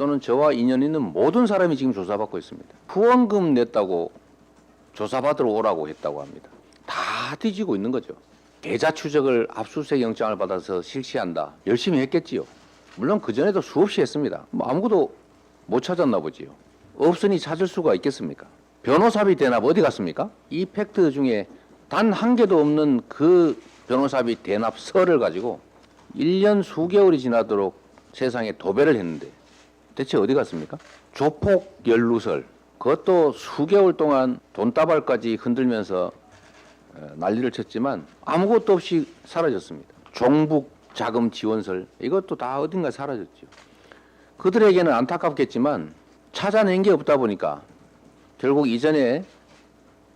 또는 저와 인연 있는 모든 사람이 지금 조사받고 있습니다. 후원금 냈다고 조사받으러 오라고 했다고 합니다. 다 뒤지고 있는 거죠. 계좌 추적을 압수수색 영장을 받아서 실시한다. 열심히 했겠지요. 물론 그 전에도 수없이 했습니다. 뭐 아무것도 못 찾았나 보지요. 없으니 찾을 수가 있겠습니까? 변호사비 대납 어디 갔습니까? 이 팩트 중에 단 한 개도 없는 그 변호사비 대납서를 가지고 1년 수개월이 지나도록 세상에 도배를 했는데 대체 어디 갔습니까? 조폭 연루설 그것도 수개월 동안 돈다발까지 흔들면서 어, 난리를 쳤지만 아무것도 없이 사라졌습니다. 종북 자금 지원설 이것도 다 어딘가 사라졌죠. 그들에게는 안타깝겠지만 찾아낸 게 없다 보니까 결국 이전에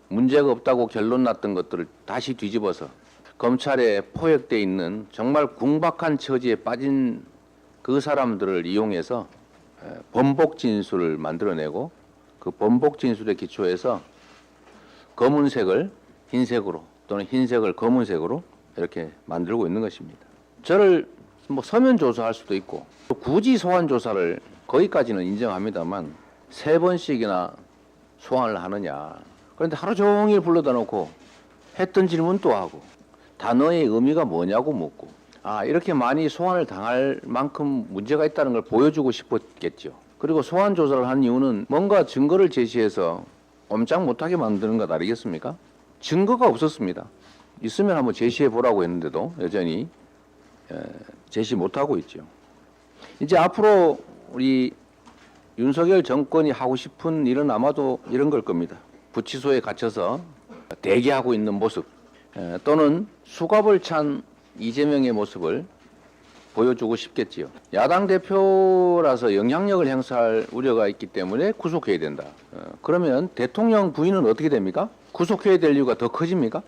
문제가 없다고 결론 났던 것들을 다시 뒤집어서 검찰에 포획돼 있는 정말 궁박한 처지에 빠진 그 사람들을 이용해서 에, 번복 진술을 만들어내고 그 번복 진술에 기초해서 검은색을 흰색으로 또는 흰색을 검은색으로 이렇게 만들고 있는 것입니다. 저를 뭐 서면 조사할 수도 있고 또 굳이 소환 조사를 거기까지는 인정합니다만 세 번씩이나 소환을 하느냐. 그런데 하루 종일 불러다 놓고 했던 질문 또 하고 단어의 의미가 뭐냐고 묻고 아 이렇게 많이 소환을 당할 만큼 문제가 있다는 걸 보여주고 싶었겠죠. 그리고 소환 조사를 한 이유는 뭔가 증거를 제시해서 꼼짝 못하게 만드는 것 아니겠습니까? 증거가 없었습니다. 있으면 한번 제시해 보라고 했는데도 여전히 에, 제시 못하고 있죠. 이제 앞으로 우리 윤석열 정권이 하고 싶은 일은 아마도 이런 걸 겁니다. 구치소에 갇혀서 대기하고 있는 모습 에, 또는 수갑을 찬 이재명의 모습을 보여주고 싶겠지요. 야당 대표라서 영향력을 행사할 우려가 있기 때문에 구속해야 된다. 어, 그러면 대통령 부인은 어떻게 됩니까? 구속해야 될 이유가 더 커집니까?